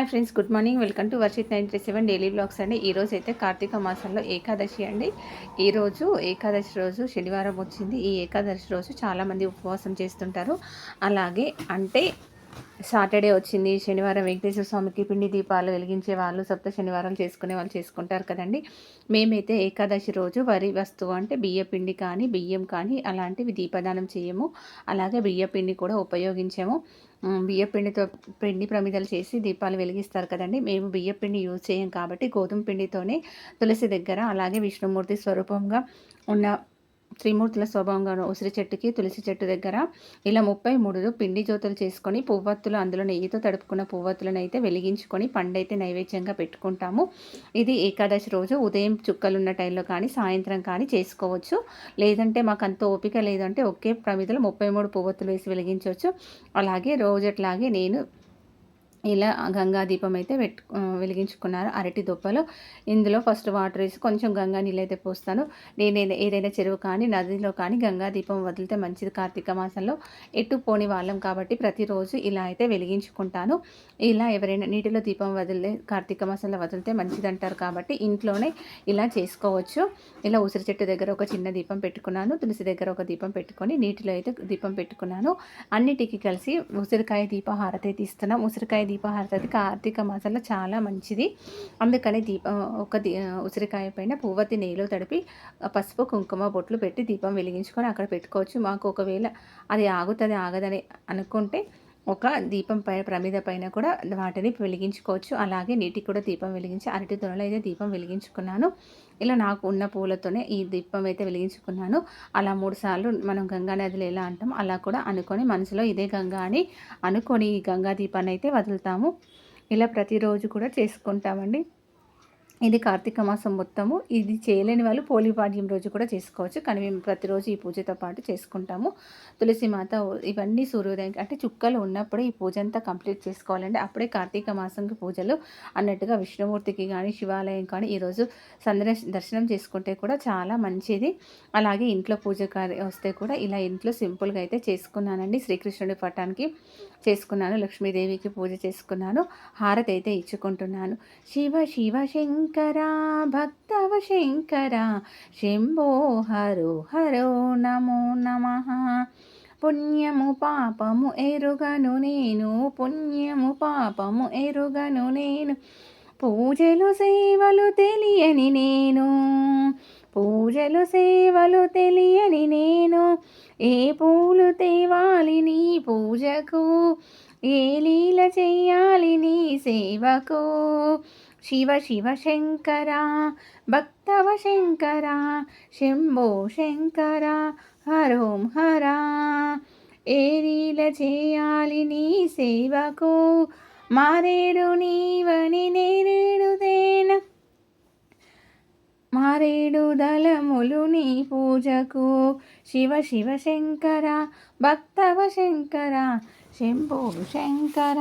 Hi friends good morning. Welcome to Varshith nine three seven daily blogs అండి. ఈరోజు అయితే కార్తీక మాసంలో ఏకాదశి అండి. ఈరోజు ఏకాదశి రోజు శనివారం వచ్చింది. ఈ ఏకాదశి రోజు చాలామంది ఉపవాసం చేస్తుంటారు. అలాగే అంటే సాటర్డే వచ్చింది శనివారం వెంకటేశ్వర స్వామికి పిండి దీపాలు వెలిగించే వాళ్ళు సప్త శనివారం చేసుకునే వాళ్ళు చేసుకుంటారు కదండి. మేమైతే ఏకాదశి రోజు వరి వస్తువు అంటే బియ్య పిండి కానీ బియ్యం కానీ అలాంటివి దీపదానం చేయము. అలాగే బియ్య పిండి కూడా ఉపయోగించాము. బియ్య పిండితో పిండి ప్రమిదలు చేసి దీపాలు వెలిగిస్తారు కదండి. మేము బియ్య పిండి యూజ్ చేయం కాబట్టి గోధుమ పిండితోనే తులసి దగ్గర అలాగే విష్ణుమూర్తి స్వరూపంగా ఉన్న త్రిమూర్తుల స్వభావంగా ఉసిరి చెట్టుకి తులసి చెట్టు దగ్గర ఇలా ముప్పై మూడు పిండి జ్యోతులు చేసుకొని పువ్వత్తులు అందులో నెయ్యితో తడుపుకున్న పువ్వత్తులను అయితే వెలిగించుకొని పండైతే నైవేద్యంగా పెట్టుకుంటాము. ఇది ఏకాదశి రోజు ఉదయం చుక్కలున్న టైంలో కానీ సాయంత్రం కానీ చేసుకోవచ్చు. లేదంటే మాకు అంత ఓపిక లేదంటే ఒకే ప్రమిదలో ముప్పై మూడు పువ్వత్తులు వేసి వెలిగించవచ్చు. అలాగే రోజట్లాగే నేను ఇలా గంగా దీపం అయితే పెట్టు వెలిగించుకున్నారు అరటి దుప్పలు. ఇందులో ఫస్ట్ వాటర్ వేసి కొంచెం గంగా నీళ్ళు అయితే పోస్తాను. నేను ఏదైనా చెరువు కానీ నదిలో కానీ గంగా దీపం వదిలితే మంచిది. కార్తీక మాసంలో ఎటు పోని వాళ్ళం కాబట్టి ప్రతిరోజు ఇలా అయితే వెలిగించుకుంటాను. ఇలా ఎవరైనా నీటిలో దీపం వదిలే కార్తీక మాసంలో వదిలితే మంచిది అంటారు కాబట్టి ఇంట్లోనే ఇలా చేసుకోవచ్చు. ఇలా ఉసిరి చెట్టు దగ్గర ఒక చిన్న దీపం పెట్టుకున్నాను. తులసి దగ్గర ఒక దీపం పెట్టుకొని నీటిలో అయితే దీపం పెట్టుకున్నాను. అన్నిటికీ కలిసి ఉసిరికాయ దీపహారతి తీస్తున్నాం. ఉసిరికాయ దీపహారతి కార్తీక మాసంలో చాలా మంచిది. అందుకని దీప ఒక ఉసిరికాయ పైన పువ్వతి నెయ్యిలో తడిపి పసుపు కుంకుమ బొట్లు పెట్టి దీపం వెలిగించుకొని అక్కడ పెట్టుకోవచ్చు. మాకు ఒకవేళ అది ఆగుతుంది ఆగదని అనుకుంటే ఒక దీపం పైన ప్రమిద పైన కూడా వాటిని వెలిగించుకోవచ్చు. అలాగే నీటికి కూడా దీపం వెలిగించి అరటి తొనలో అయితే దీపం వెలిగించుకున్నాను. ఇలా నాకు ఉన్న పూలతోనే ఈ దీపం అయితే వెలిగించుకున్నాను. అలా మూడు సార్లు మనం గంగా నదిలో ఎలా అంటాం అలా కూడా అనుకొని మనసులో ఇదే గంగా అని అనుకొని ఈ గంగా దీపాన్ని అయితే వదులుతాము. ఇలా ప్రతిరోజు కూడా చేసుకుంటామండి. ఇది కార్తీక మాసం మొత్తము. ఇది చేయలేని వాళ్ళు పోలిపాడ్యం రోజు కూడా చేసుకోవచ్చు. కానీ మేము ప్రతిరోజు ఈ పూజతో పాటు చేసుకుంటాము. తులసి మాత ఇవన్నీ సూర్యోదయం అంటే చుక్కలు ఉన్నప్పుడే ఈ పూజ అంతా కంప్లీట్ చేసుకోవాలండి. అప్పుడే కార్తీక మాసంకి పూజలు అన్నట్టుగా విష్ణుమూర్తికి కానీ శివాలయం కానీ ఈరోజు సందర్ దర్శనం చేసుకుంటే కూడా చాలా మంచిది. అలాగే ఇంట్లో పూజ వస్తే కూడా ఇలా ఇంట్లో సింపుల్గా అయితే చేసుకున్నానండి. శ్రీకృష్ణుడి పటానికి చేసుకున్నాను. లక్ష్మీదేవికి పూజ చేసుకున్నాను. హారతి అయితే ఇచ్చుకుంటున్నాను. శివ శివ శంకర శంకరా భక్తవ శంకర శంభో హరో హరో నమో నమ. పుణ్యము పాపము ఎరుగను నేను పుణ్యము పాపము ఎరుగను నేను. పూజలు సేవలు తెలియని నేను పూజలు సేవలు తెలియని నేను. ఏ పూలు తేవాలి నీ పూజకు ఏ లీల చెయ్యాలి నీ సేవకు శివ శివ శంకర భక్తవ శంకర శంభో శంకర హరోం హరా. ఏరీల చేయాలి నీ సేవకు మారేడు నీవని నేరేడుదేన మారేడు దళములు నీ పూజకు. శివ శివ శంకర భక్తవ శంకర శంభో శంకర.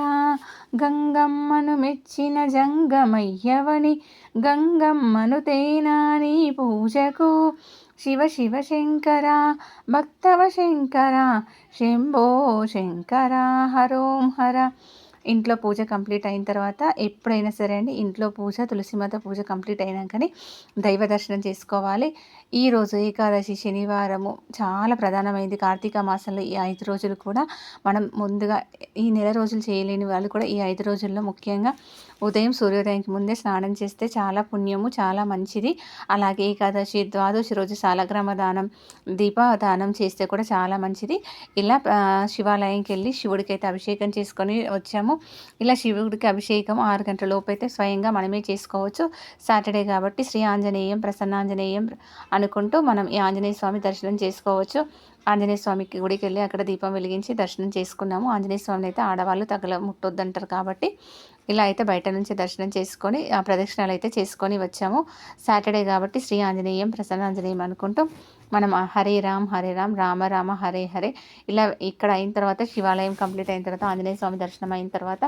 గంగమ్మను మెచ్చిన జంగమయ్యవని గంగమ్మను తేనాని పూజకు. శివ శివ శంకర భక్తవ శంకర శంభో శంకర హరోం హర. ఇంట్లో పూజ కంప్లీట్ అయిన తర్వాత ఎప్పుడైనా సరే అండి ఇంట్లో పూజ తులసిమాత పూజ కంప్లీట్ అయినాకనే దైవ దర్శనం చేసుకోవాలి. ఈరోజు ఏకాదశి శనివారము చాలా ప్రధానమైంది. కార్తీక మాసంలో ఈ ఐదు రోజులు కూడా మనం ముందుగా ఈ నెల రోజులు చేయలేని వాళ్ళు కూడా ఈ ఐదు రోజుల్లో ముఖ్యంగా ఉదయం సూర్యోదయానికి ముందే స్నానం చేస్తే చాలా పుణ్యము చాలా మంచిది. అలాగే ఏకాదశి ద్వాదశి రోజు సాలగ్రామ దానం దీపదానం చేస్తే కూడా చాలా మంచిది. ఇలా శివాలయంకి వెళ్ళి శివుడికి అయితే అభిషేకం చేసుకొని వచ్చాము. ఇలా శివుడికి అభిషేకం ఆరు గంటల లోపు అయితే స్వయంగా మనమే చేసుకోవచ్చు. సాటర్డే కాబట్టి శ్రీ ఆంజనేయం ప్రసన్నాంజనేయం అనుకుంటూ మనం ఈ ఆంజనేయ స్వామి దర్శనం చేసుకోవచ్చు. ఆంజనేయ స్వామికి గుడికి వెళ్ళి అక్కడ దీపం వెలిగించి దర్శనం చేసుకున్నాము. ఆంజనేయ స్వామిని అయితే ఆడవాళ్ళు తగల ముట్టొద్దంటారు కాబట్టి ఇలా అయితే బయట నుంచి దర్శనం చేసుకొని ఆ ప్రదక్షిణాలు అయితే చేసుకొని వచ్చాము. సాటర్డే కాబట్టి శ్రీ ఆంజనేయం ప్రసన్నాంజనేయం అనుకుంటూ మనం హరే రామ్ హరే రామ్ రామ రామ హరే హరే ఇలా ఇక్కడ అయిన తర్వాత శివాలయం కంప్లీట్ అయిన తర్వాత ఆంజనేయ స్వామి దర్శనం అయిన తర్వాత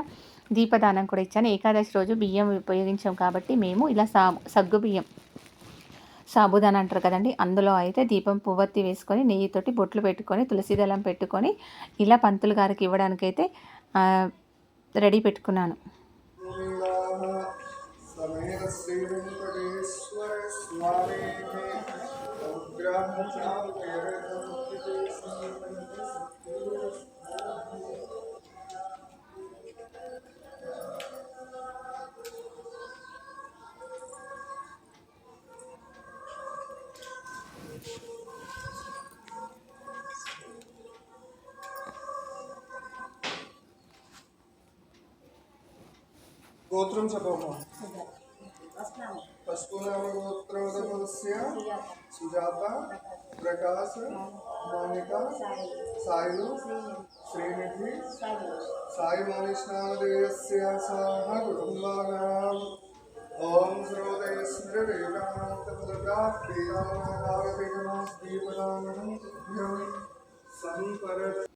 దీపదానం కూడా ఇచ్చాను. ఏకాదశి రోజు బియ్యం ఉపయోగించాం కాబట్టి మేము ఇలా సా సగ్గు బియ్యం సాబుదాన అంటారు కదండి. అందులో అయితే దీపం పువ్వత్తి వేసుకొని నెయ్యితోటి బొట్లు పెట్టుకొని తులసి దళం పెట్టుకొని ఇలా పంతులు గారికి ఇవ్వడానికైతే రెడీ పెట్టుకున్నాను. गोत्रं शतमः पशुनाम नाम सुजाता प्रकाश मोनिका सायु श्रीनिधि साई मनीषनामदेयस्य सह कुटुम्बानाम् ॐ श्रोतयस्मृतयुगान्तफलप्राप्तियानागावतिगमास्तीपदानहं